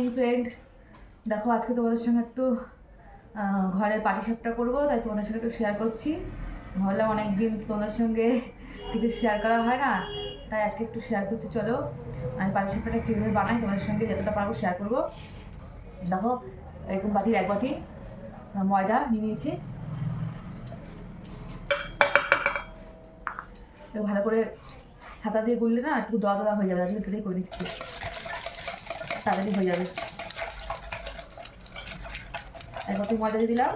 Evening friend দেখো আজকে তোমাদের সঙ্গে একটু আহ, ঘরের পাটি সাপটা করব তাই তোমাদের সঙ্গে একটু শেয়ার করছি। ভাবলাম অনেকদিন তোমাদের সঙ্গে কিছু শেয়ার করা হয় না তাই আজকে একটু শেয়ার করছি চলো। আমি পাটি সাপটাটা কীভাবে বানাই তোমাদের সঙ্গে যতটা পারব শেয়ার করব। দেখো এরকম বাটির এক বাটি ময়দা নিয়ে নিয়েছি। ভালো করে হাতা দিয়ে গুললে না একটু দলা দলা হয়ে যাবে কেটেই করে নিচ্ছি। তাড়াতাড়ি হয়ে যাবে। এক বাটি ময়দা দিয়ে দিলাম।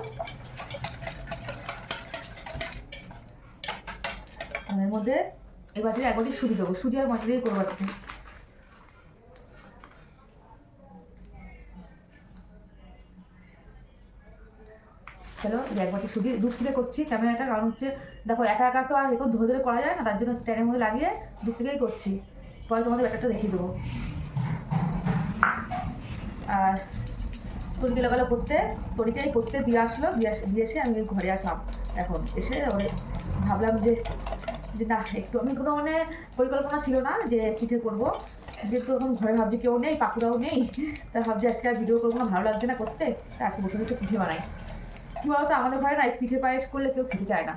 এর মধ্যে এবার বাটির এক বাটি সুজি দেবো। সুজি আর ময়দা দিয়ে করব আজকে। চলো এক বাটি সুজি দুধ থেকে করছি ক্যামেরাটা, কারণ হচ্ছে দেখো একা একা তো আর এরকম ধরে ধরে করা যায় না, তার জন্য স্ট্যান্ডের মধ্যে লাগিয়ে দুধ থেকেই করছি। পরে তোমাদের ব্যাটারটা দেখিয়ে দেবো। আর লাগালো করতে, তরিকেই করতে দিয়ে আসলো, দিয়ে দিয়ে এসে আমি ঘরে আসলাম। এখন এসে ওরে ভাবলাম যে যে না, একটু আমি কোনো মানে পরিকল্পনা ছিল না যে পিঠে করব। যেহেতু এখন ঘরে ভাবছি কেউ নেই পাকুরাও নেই, তা ভাবছি আজকে আর ভিডিও করব না, ভালো লাগছে না করতে, তা আজকে বসে বসে পিঠে বানাই। কী বলতো আমাদের ঘরে না পিঠে পায়েস করলে কেউ খেতে চায় না।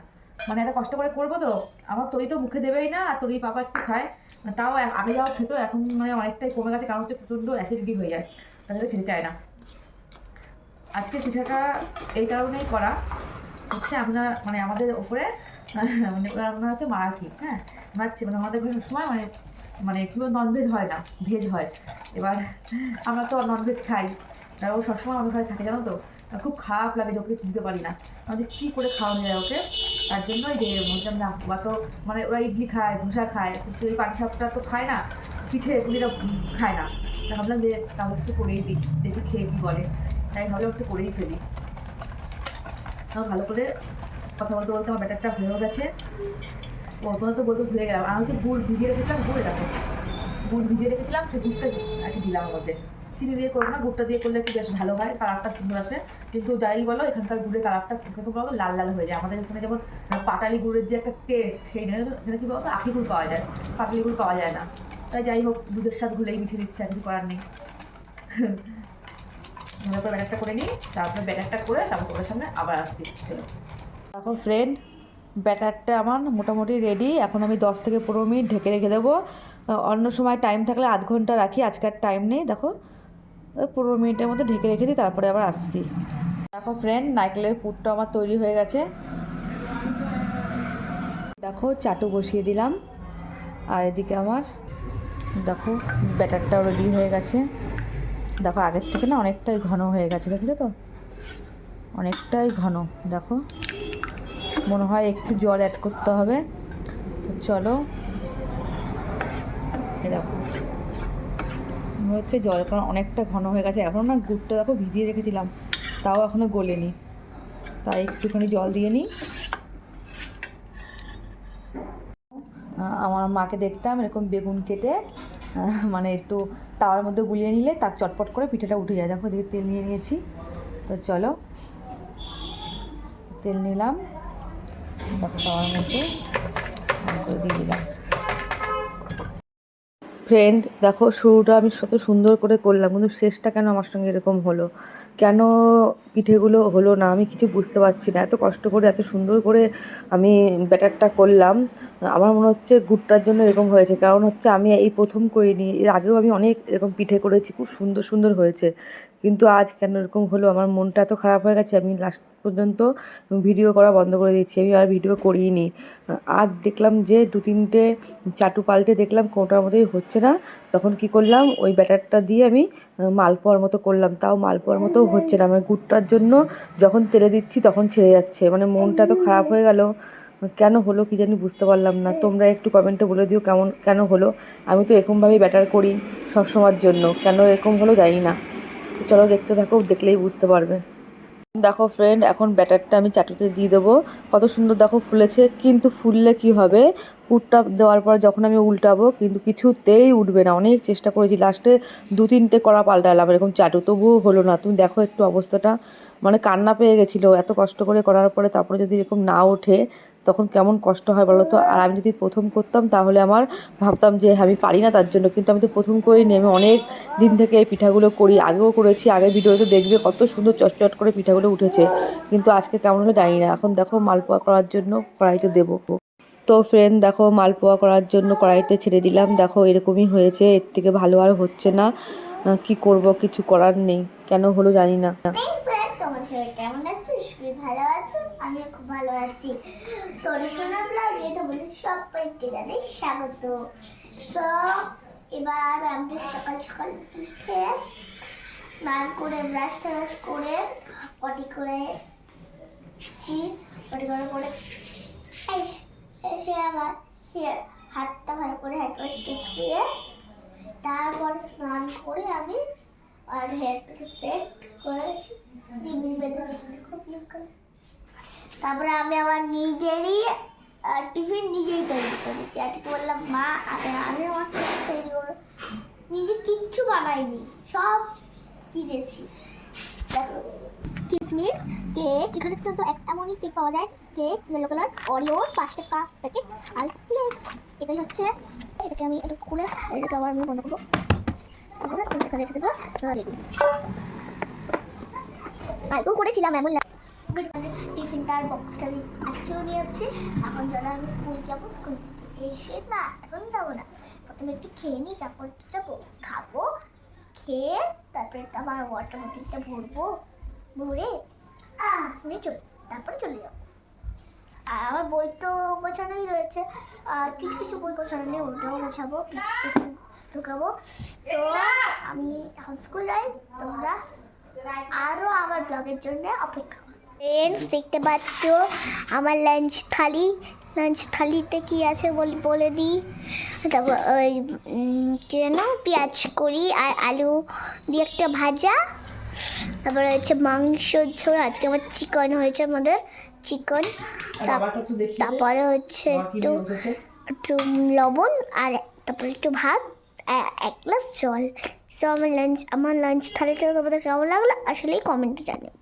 মানে এত কষ্ট করে করব তো, আমার তরি তো মুখে দেবেই না, আর তরি পাপা একটু খায়। তাও আগে যাওয়া খেতো, এখন মানে অনেকটাই কমে গেছে, কারণ হচ্ছে প্রচণ্ড অ্যাসিডিটি হয়ে যায়। তাদের খেতে চায় না। আজকে পিঠাটা এই কারণেই করা। হচ্ছে আমরা মানে আমাদের ওপরে মানে ওনারা হচ্ছে মারাঠি হ্যাঁ? মারছে মানে আমাদের ঘরে সবসময় মানে মানে পুরো ননভেজ হয় না ভেজ হয়। এবার আমরা তো ননভেজ খাই। ও সবসময় আমাদের ঘরে থাকে, জানো তো? খুব খারাপ লাগে যে ওকে দিতে পারি না। আমাদের কী করে খাওয়ানো যায় ওকে? তার জন্যই যে বলছিলাম না ওরা তো মানে ওরা ইডলি খায়, ধোসা খায় কিন্তু এই পাটি সাপটা তো খায় না, পিঠে এগুলিরা খায় না। তা ভাবলাম যে তাহলে একটু করেই দিই, দেখি খেয়ে কী বলে। তাই ভাবলাম একটু করেই ফেলি। তাও ভালো করে কথা বলতে বলতে আমার ব্যাটারটা হয়েও গেছে। ওর তো বলতে ভুলে গেলাম, আমি তো গুড় ভিজিয়ে রেখেছিলাম, গুড় দেখো গুড় ভিজিয়ে রেখেছিলাম, সে গুড়টা আর কি দিলাম মধ্যে চিনি দিয়ে করব না, গুড়টা দিয়ে করলে একটু বেশ ভালো হয়, কালারটা সুন্দর আসে। কিন্তু যাই বলো, এখানকার গুড়ের কালারটা খুব বলো লাল লাল হয়ে যায়। আমাদের এখানে যেমন পাটালি গুড়ের যে একটা টেস্ট সেই এখানে কী বলতো? আখি গুড় পাওয়া যায়। পাটালি গুড় পাওয়া যায় না। তাই যাই হোক, দুধের স্বাদ ভুলেই মিঠে দিচ্ছে, আর কিছু করার নেই। ভালো করে ব্যাটারটা করে নিই, তারপরে ব্যাটারটা করে তারপর ওর সামনে আবার আসছি। চলো। ফ্রেন্ড ব্যাটারটা আমার মোটামুটি রেডি এখন আমি দশ থেকে পনেরো মিনিট ঢেকে রেখে দেবো। অন্য সময় টাইম থাকলে আধ ঘণ্টা রাখি আজকাল টাইম নেই। দেখো ওই পনেরো মিনিটের মধ্যে ঢেকে রেখে দিই, তারপরে আবার আসছি। দেখো ফ্রেন্ড নারকেলের পুরটা আমার তৈরি হয়ে গেছে। দেখো, চাটু বসিয়ে দিলাম। আর এদিকে আমার, দেখো, ব্যাটারটাও রেডি হয়ে গেছে। দেখো, আগের থেকে না অনেকটাই ঘন হয়ে গেছে, দেখেছ তো? অনেকটাই ঘন, দেখো। মনে হয় একটু জল অ্যাড করতে হবে। চলো। দেখো হচ্ছে জল, কারণ অনেকটা ঘন হয়ে গেছে। এখন না গুড়টা দেখো ভিজিয়ে রেখেছিলাম, তাও এখনও গলেনি। তাই একটুখানি জল দিয়ে নিই। আমার মাকে দেখতাম এরকম বেগুন কেটে মানে একটু তাওয়ার মধ্যে গুলিয়ে নিলে তার চটপট করে পিঠাটা উঠে যায়। দেখো দিকে তেল নিয়ে নিয়েছি। তো চলো, তেল নিলাম। দেখো তাওয়ার মধ্যে দিয়ে দিলাম। ফ্রেন্ড দেখো শুরুটা আমি কত সুন্দর করে করলাম, কিন্তু শেষটা কেন আমার সঙ্গে এরকম হলো? কেন পিঠেগুলো হলো না? আমি কিছু বুঝতে পারছি না। এত কষ্ট করে, এত সুন্দর করে আমি ব্যাটারটা করলাম। আমার মনে হচ্ছে গুড়টার জন্য এরকম হয়েছে। কারণ হচ্ছে আমি এই প্রথম করিনি, এর আগেও আমি অনেক এরকম পিঠে করেছি, খুব সুন্দর সুন্দর হয়েছে। কিন্তু আজ কেন এরকম হলো? আমার মনটা এত খারাপ হয়ে গেছে, আমি লাস্ট পর্যন্ত ভিডিও করা বন্ধ করে দিচ্ছি আমি আর ভিডিও করিনি। আর দেখলাম যে দু তিনটে চাটু পাল্টে দেখলাম, কোনোটার মতোই হচ্ছে না। তখন কি করলাম? ওই ব্যাটারটা দিয়ে আমি মালপোয়ার মতো করলাম। তাও মালপোয়ার মতো হচ্ছে না। মানে গুড়টার জন্য যখন তেলে দিচ্ছি তখন ছেড়ে যাচ্ছে। মানে মনটা তো খারাপ হয়ে গেল। কেন হলো কি জানি বুঝতে পারলাম না। তোমরা একটু কমেন্টে বলে দিও কেমন, কেন হলো? আমি তো এরকমভাবেই ব্যাটার করি সব সময়ের জন্য। কেন এরকম হলো জানি না। তো চলো দেখতে থাকো, দেখলেই বুঝতে পারবে। দেখো ফ্রেন্ড এখন ব্যাটারটা আমি চাটুতে দিয়ে দেবো। কত সুন্দর দেখো ফুলেছে, কিন্তু ফুললে কি হবে? পুরটা দেওয়ার পর যখন আমি উল্টাবো, কিন্তু কিছুতেই উঠবে না। অনেক চেষ্টা করেছি লাস্টে দু তিনটে কড়া পাল্টালাম, এরকম চাটু তবুও হলো না। তুমি দেখো একটু অবস্থাটা। মানে কান্না পেয়ে গেছিল, এত কষ্ট করে করার পরে তারপরে যদি এরকম না ওঠে তখন কেমন কষ্ট হয় বলো তো? আর আমি যদি প্রথম করতাম, তাহলে আমার ভাবতাম যে আমি পারি না তার জন্য। কিন্তু আমি তো প্রথম করেই নেমে অনেক দিন থেকে এই পিঠাগুলো করি, আগেও করেছি, আগের ভিডিওতে দেখবে কত সুন্দর চটচট করে পিঠাগুলো উঠেছে। কিন্তু আজকে কেমন হলো জানি না। এখন দেখো মালপোয়া করার জন্য কড়াইতে দেবো। তো ফ্রেন্ড দেখো মালপোয়া করার জন্য কড়াইতে ছেড়ে দিলাম। দেখো এরকমই হয়েছে, এর থেকে ভালো আর হচ্ছে না। কি করব? কিছু করার নেই। কেন হলো জানি না। তোমার সবাই কেমন আছো সবাই ভালো আছো? আমিও খুব ভালো আছি। তোর শোনা ব্লগে তোমাদের সবাইকে জানাই স্বাগত। তো, এবার আমাদের সকাল সকাল উঠে স্নান করে ব্রাশ ট্রাশ করে পটি করে পটি করে করে এসে here হাতটা ভালো করে হাত ওয়াশ দিয়ে তারপরে স্নান করে আমি আর সেট করেছি। তারপরে আমি আমার নিজেরই টিফিন নিজেই তৈরি করেছি আজকে বললাম, মা আমি আমি আমার তৈরি করব। নিজে কিচ্ছু বানাইনি, সব কিনেছি। দেখো, কিসমিস, কেক, এখানে কিন্তু এমনই কেক পাওয়া যায়। কেক ইয়েলো কালার অরিও পাঁচ টাকা প্যাকেট আর প্লেস এটাই হচ্ছে, এটাকে আমি এটা খুলে, এটাকে আবার আমি বন্ধ করব। রেডি কালকেও করেছিলাম এমন টিফিনটার বক্সটা আজকেও নিয়ে যাচ্ছি এখন চলে আমি স্কুল যাব স্কুল এসে না, এখন যাব না। প্রথমে একটু খেয়ে নিই তারপর যাব। খাব, খেয়ে তারপরে আমার ওয়াটার বোতলটা ভরবো। ভরে নিয়ে চলে তারপরে চলে যাব। আর আমার বই তো গোছানোই রয়েছে। আর কিছু কিছু বই গোছানো নেই, ওটাও গোছাবো। ঢুকাবো সো আমি এখন স্কুল যাই। তোমরা আরও আমার ব্লগের জন্য অপেক্ষা ফ্রেন্ডস দেখতে পাচ্ছ আমার লাঞ্চ থালি। লাঞ্চ থালিতে কি আছে বল বলে দিই। তারপর ওই যেন পেঁয়াজ করি আর আলু দিয়ে একটা ভাজা। তারপরে হচ্ছে মাংস ঝোল। আজকে আমার চিকেন হয়েছে আমাদের চিকেন তারপরে হচ্ছে একটু একটু লবণ আর তারপরে একটু ভাত। এক গ্লাস জল। সো আমার লাঞ্চ আমার লাঞ্চ থালিটা তোমাদের কেমন লাগল? আসলেই কমেন্টে জানিয়ে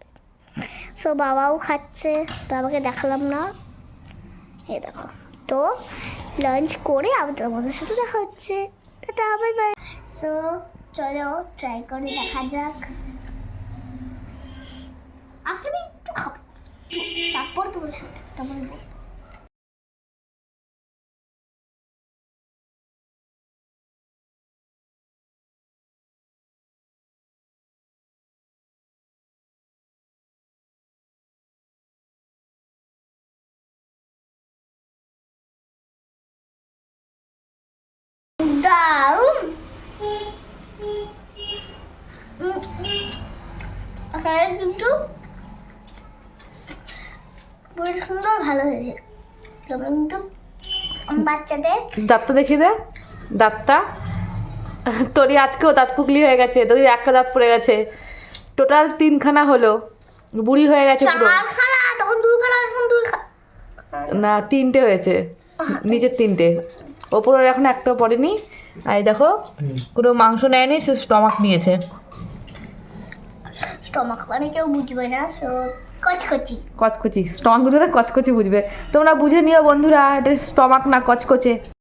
সো বাবাও খাচ্ছে বাবাকে দেখালাম না। এই দেখো। তো লাঞ্চ করে আবার তোমাদের সাথে দেখা হচ্ছে। টাটা বাই বাই সো চলো ট্রাই করে দেখা যাক। আমি একটু খাব। তারপর তোমার সাথে তারপরে বেশ সুন্দর ভালো হয়েছে। তবে কিন্তু বাচ্চাদের দাঁতটা দেখিয়ে দে। দাঁতটা। তোরই আজকেও দাঁত পুকলি হয়ে গেছে তোরই একটা দাঁত পড়ে গেছে। টোটাল তিনখানা হলো। বুড়ি হয়ে গেছে পুরো। তখন দুইখানা এখন দুই না তিনটে হয়েছে। নিচের তিনটে। ওপরের এখন একটাও পড়েনি। আর এই দেখো কোনো মাংস নেয়নি সে স্টমাক নিয়েছে। স্টমাক মানে কেউ বুঝবে না সো কচকচি। কচকচি। স্টমাক বুঝবে না কচকচি বুঝবে। তোমরা বুঝে নিও বন্ধুরা এটা স্টমাক না কচকচে।